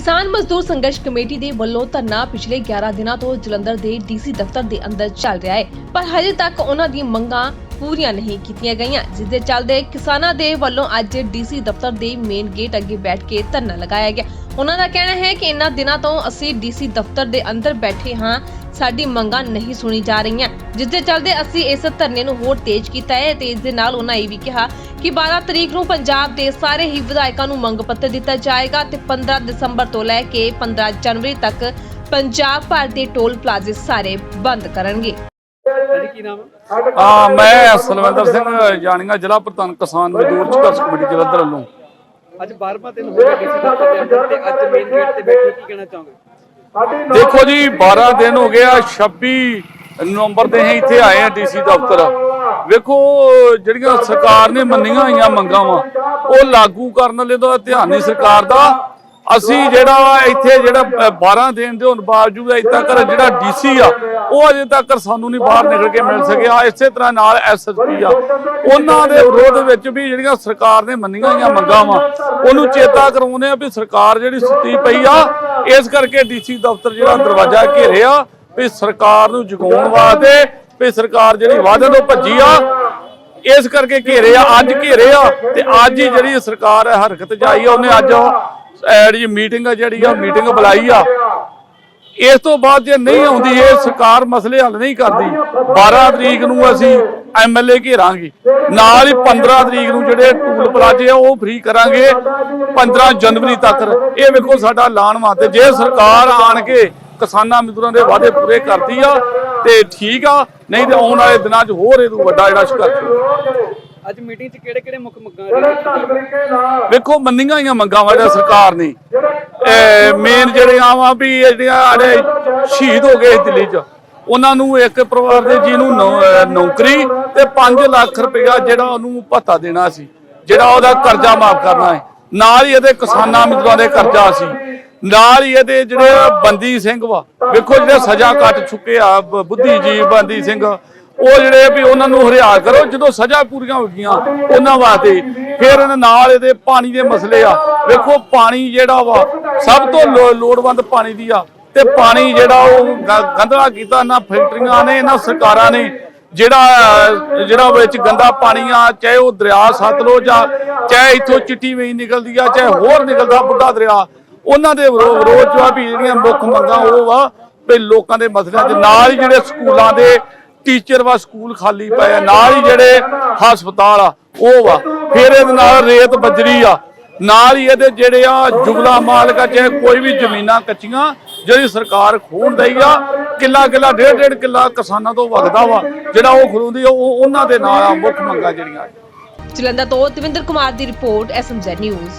ਕਿਸਾਨ ਮਜ਼ਦੂਰ ਸੰਘਰਸ਼ ਕਮੇਟੀ ਦੇ ਵੱਲੋਂ ਧਰਨਾ ਪਿਛਲੇ 11 ਦਿਨਾਂ ਤੋਂ ਜਲੰਧਰ ਦੇ ਡੀਸੀ ਦਫ਼ਤਰ ਦੇ ਅੰਦਰ ਚੱਲ ਰਿਹਾ ਹੈ। ਪਰ ਹਜੇ ਤੱਕ ਉਹਨਾਂ ਦੀ ਮੰਗਾਂ ਪੂਰੀਆਂ ਨਹੀਂ ਕੀਤੀਆਂ ਗਈਆਂ ਜਿਸ ਦੇ ਚੱਲਦੇ ਕਿਸਾਨਾਂ ਦੇ ਵੱਲੋਂ ਅੱਜ ਡੀਸੀ ਦਫ਼ਤਰ ਦੇ ਮੇਨ ਗੇਟ ਅੱਗੇ ਬੈਠ ਕੇ ਧਰਨਾ ਲਗਾਇਆ ਗਿਆ। ਉਹਨਾਂ ਦਾ ਕਹਿਣਾ ਹੈ ਕਿ ਇਹਨਾਂ ਦਿਨਾਂ ਤੋਂ ਅਸੀਂ ਡੀਸੀ ਦਫ਼ਤਰ ਦੇ ਅੰਦਰ ਬੈਠੇ ਹਾਂ, ਸਾਡੀ ਮੰਗਾਂ ਨਹੀਂ ਸੁਣੀ ਜਾ ਰਹੀਆਂ। ਜਿਸ ਦੇ ਚੱਲਦੇ ਅਸੀਂ ਇਸ ਧਰਨੇ ਨੂੰ ਹੋਰ ਤੇਜ਼ ਕੀਤਾ ਹੈ ਤੇ ਇਸ ਦੇ ਨਾਲ ਉਹਨਾਂ ਇਹ ਵੀ ਕਿਹਾ ਕਿ 12 ਤਰੀਕ ਨੂੰ ਪੰਜਾਬ ਦੇ ਸਾਰੇ ਹੀ ਵਿਧਾਇਕਾਂ ਨੂੰ ਮੰਗ ਪੱਤਰ ਦਿੱਤਾ ਜਾਏਗਾ ਤੇ 15 ਦਸੰਬਰ ਤੋਂ ਲੈ ਕੇ 15 ਜਨਵਰੀ ਤੱਕ ਪੰਜਾਬ ਭਰ ਦੇ ਟੋਲ ਪਲਾਜ਼ੇ ਸਾਰੇ ਬੰਦ ਕਰਨਗੇ। ਹਾਂਜੀ ਕੀ ਨਾਮ ਹੈ? ਹਾਂ ਮੈਂ ਸਲਵਿੰਦਰ ਸਿੰਘ ਜਾਣੀਆਂ ਜ਼ਿਲ੍ਹਾ ਪ੍ਰਧਾਨ ਕਿਸਾਨ ਮਜ਼ਦੂਰ ਸੰਘਰਸ਼ ਕਮੇਟੀ ਜਲੰਧਰ ਵੱਲੋਂ। ਅੱਜ 12ਵਾਂ ਦਿਨ ਹੋ ਗਿਆ ਦਫ਼ਤਰ ਦੇ ਤੇ ਅੱਜ ਮੇਨ ਗੇਟ ਤੇ ਬੈਠੇ ਹੋ, ਕੀ ਕਹਿਣਾ ਚਾਹੋਗੇ? ਦੇਖੋ ਜੀ 12 ਦਿਨ ਹੋ ਗਿਆ 26 ਨਵੰਬਰ ਦੇ ਅਸੀਂ ਇੱਥੇ ਆਏ ਆ ਡੀਸੀ ਦਫ਼ਤਰ। ਵੇਖੋ ਜਿਹੜੀਆਂ ਸਰਕਾਰ ਨੇ ਮੰਨੀਆਂ ਹੋਈਆਂ ਮੰਗਾਂ ਵਾ ਉਹ ਲਾਗੂ ਕਰਨ ਲਈ ਤਾਂ ਧਿਆਨ ਨਹੀਂ ਸਰਕਾਰ ਦਾ। ਅਸੀਂ ਜਿਹੜਾ ਵਾ ਇੱਥੇ ਜਿਹੜਾ ਅ, 12 ਦਿਨ ਦੇ ਹੋਣ ਬਾਵਜੂਦ ਅਜੇ ਤੱਕ ਜਿਹੜਾ ਡੀਸੀ ਆ ਉਹ ਅਜੇ ਤੱਕ ਸਾਨੂੰ ਨਹੀਂ ਬਾਹਰ ਨਿਕਲ ਕੇ ਮਿਲ ਸਕਿਆ। ਇਸੇ ਤਰ੍ਹਾਂ ਨਾਲ ਐਸਐਸਪੀ ਆ। ਉਹਨਾਂ ਦੇ ਵਿਰੋਧ ਵਿੱਚ ਵੀ ਜਿਹੜੀਆਂ ਸਰਕਾਰ ਨੇ ਮੰਨੀਆਂ ਹੋਈਆਂ ਮੰਗਾਂ ਵਾ ਉਹਨੂੰ ਚੇਤਾ ਕਰਾਉਂਦੇ ਆ ਵੀ ਸਰਕਾਰ ਜਿਹੜੀ ਸੁੱਤੀ ਪਈ ਆ ਇਸ ਕਰਕੇ ਡੀਸੀ ਦਫ਼ਤਰ ਜਿਹੜਾ ਦਰਵਾਜ਼ਾ ਘੇਰਿਆ ਵੀ ਸਰਕਾਰ ਨੂੰ ਜਗਾਉਣ ਵਾਸਤੇ ਵੀ ਸਰਕਾਰ ਜਿਹੜੀ ਵਾਅਦੇ ਤੋਂ ਭੱਜੀ ਆ ਇਸ ਕਰਕੇ ਘੇਰੇ ਆ ਅੱਜ ਘੇਰੇ ਆ ਤੇ ਅੱਜ ਹੀ ਜਿਹੜੀ ਸਰਕਾਰ ਹੈ ਹਰਕਤ ਚ ਆਈ ਆ ਉਹਨੇ ਅੱਜ ਜਿਹੜੀ ਮੀਟਿੰਗ ਆ ਜਿਹੜੀ ਆ ਮੀਟਿੰਗ ਬੁਲਾਈ ਆ। ਇਸ ਤੋਂ ਬਾਅਦ ਜੇ ਨਹੀਂ ਆਉਂਦੀ, ਇਹ ਸਰਕਾਰ ਮਸਲੇ ਹੱਲ ਨਹੀਂ ਕਰਦੀ। 12 ਤਰੀਕ ਨੂੰ ਅਸੀਂ ਐਮਐਲਏ ਘੇਰਾਂਗੇ। ਨਾਲ ਹੀ 15 ਤਰੀਕ ਨੂੰ ਜਿਹੜੇ ਟੂਲ ਪਲਾਜ਼ੇ ਆ, ਉਹ ਫ੍ਰੀ ਕਰਾਂਗੇ। 15 ਜਨਵਰੀ ਤੱਕ। ਇਹ ਵੇਖੋ ਸਾਡਾ ਐਲਾਨ ਵਾ ਤੇ ਜੇ ਸਰਕਾਰ ਆਣ ਕੇ ਕਿਸਾਨਾਂ ਮਜ਼ਦੂਰਾਂ ਦੇ ਵਾਅਦੇ ਪੂਰੇ ਕਰਦੀ ਆ, ਤੇ ਠੀਕ ਆ, ਨਹੀਂ ਤੇ ਆਉਣ ਵਾਲੇ ਦਿਨਾਂ 'ਚ ਹੋਰ ਇਹ ਤੋਂ ਵੱਡਾ ਜਿਹੜਾ ਸੰਘਰਸ਼ ਅੱਜ ਮੀਟਿੰਗ 'ਚ ਕਿਹੜੇ ਕਿਹੜੇ ਮੁੱਖ ਮੰਗਾਂ ਵੇਖੋ ਮੰਨੀਆਂ ਹੋਈਆਂ ਮੰਗਾਂ ਵਾ ਜਿਹੜਾ ਸਰਕਾਰ ਨੇ। ਮੇਨ ਜਿਹੜੇ ਆਵਾਂ ਵੀ ਜਿਹੜੀਆਂ ਸਾਡੇ ਸ਼ਹੀਦ ਹੋ ਗਏ ਦਿੱਲੀ 'ਚ ਉਹਨਾਂ ਨੂੰ ਇੱਕ ਪਰਿਵਾਰ ਦੇ ਜੀ ਨੂੰ ਨੌਕਰੀ ਤੇ 5 ਲੱਖ ਰੁਪਇਆ ਜਿਹੜਾ ਉਹਨੂੰ ਭੱਤਾ ਦੇਣਾ ਸੀ ਜਿਹੜਾ ਉਹਦਾ ਕਰਜ਼ਾ ਮਾਫ ਕਰਨਾ ਹੈ। ਨਾਲ ਹੀ ਇਹਦੇ ਕਿਸਾਨਾਂ ਮਜ਼ਦੂਰਾਂ ਦੇ ਕਰਜ਼ਾ ਸੀ। ਨਾਲ ਹੀ ਇਹਦੇ ਜਿਹੜੇ ਬੰਦੀ ਸਿੰਘ ਵਾ ਵੇਖੋ ਜਿਹੜੇ ਸਜ਼ਾ ਕੱਟ ਚੁੱਕੇ ਆ ਬ- ਬੁੱਧੀਜੀਵ ਬੰਦੀ ਸਿੰਘ। ਉਹ ਜਿਹੜੇ ਵੀ ਉਹਨਾਂ ਨੂੰ ਹਰਿਆ ਕਰੋ, ਜਦੋਂ ਸਜ਼ਾ ਪੂਰੀਆਂ ਹੋ ਗਈਆਂ ਉਹਨਾਂ ਵਾਸਤੇ, ਫਿਰ ਨਾਲ ਇਹਦੇ ਪਾਣੀ ਦੇ ਮਸਲੇ ਆ। ਵੇਖੋ, ਪਾਣੀ ਜਿਹੜਾ ਵਾ, ਸਭ ਤੋਂ ਲੋੜਵੰਦ ਪਾਣੀ ਦੀ ਆ। ਤੇ ਪਾਣੀ ਜਿਹੜਾ ਉਹ ਗ- ਗੰਧਲਾ ਕੀਤਾ, ਨਾ ਫੈਕਟਰੀਆਂ ਨੇ, ਨਾ ਸਰਕਾਰਾਂ ਨੇ। ਜਿਹੜਾ ਜਿਹੜਾ ਵਿੱਚ ਗੰਦਾ ਪਾਣੀ ਆ, ਚਾਹੇ ਉਹ ਦਰਿਆ ਸਤਲੁਜ ਆ ਚਾਹੇ ਇੱਥੋਂ ਚਿੱਟੀ ਵੇਈ ਨਿਕਲਦੀ ਆ, ਚਾਹੇ ਹੋਰ ਨਿਕਲਦਾ ਬੁੱਢਾ ਦਰਿਆ, ਉਹਨਾਂ ਦੇ ਵਿਰੋਧ ਚ ਆ ਵੀ ਜਿਹੜੀਆਂ ਮੁੱਖ ਮੰਗਾਂ ਉਹ ਵਾ ਵੀ ਲੋਕਾਂ ਦੇ ਮਸਲਿਆਂ ਦੇ ਨਾਲ ਹੀ ਜਿਹੜੇ ਸਕੂਲਾਂ ਦੇ ਟੀਚਰ ਵਾ ਸਕੂਲ ਖਾਲੀ ਪਏ ਆ ਨਾਲ ਹੀ ਜਿਹੜੇ ਹਸਪਤਾਲ ਆ ਉਹ ਵਾ। ਫਿਰ ਇਹਦੇ ਨਾਲ ਰੇਤ ਬਜਰੀ ਆ। ਨਾਲ ਹੀ ਇਹਦੇ ਜਿਹੜੇ ਆ ਜੁਗਲਾ ਮਾਲਕਾ ਚਾਹੇ ਕੋਈ ਵੀ ਜ਼ਮੀਨਾਂ ਕੱਚੀਆਂ ਜਿਹੜੀ ਸਰਕਾਰ ਖੋਣ ਦਈ ਆ ਕਿੱਲਾ ਕਿੱਲਾ ਡੇਢ ਡੇਢ ਕਿੱਲਾ ਕਿਸਾਨਾਂ ਤੋਂ ਵਗਦਾ ਵਾ। ਜਿਹੜਾ ਉਹ ਖਲੋਂਦੀ ਆ ਉਹ ਉਹਨਾਂ ਦੇ ਨਾਲ ਆ ਮੁੱਖ ਮੰਗਾਂ ਜਿਹੜੀਆਂ। ਜਲੰਧਰ ਤੋਂ ਦਵਿੰਦਰ ਕੁਮਾਰ ਦੀ report S M Z news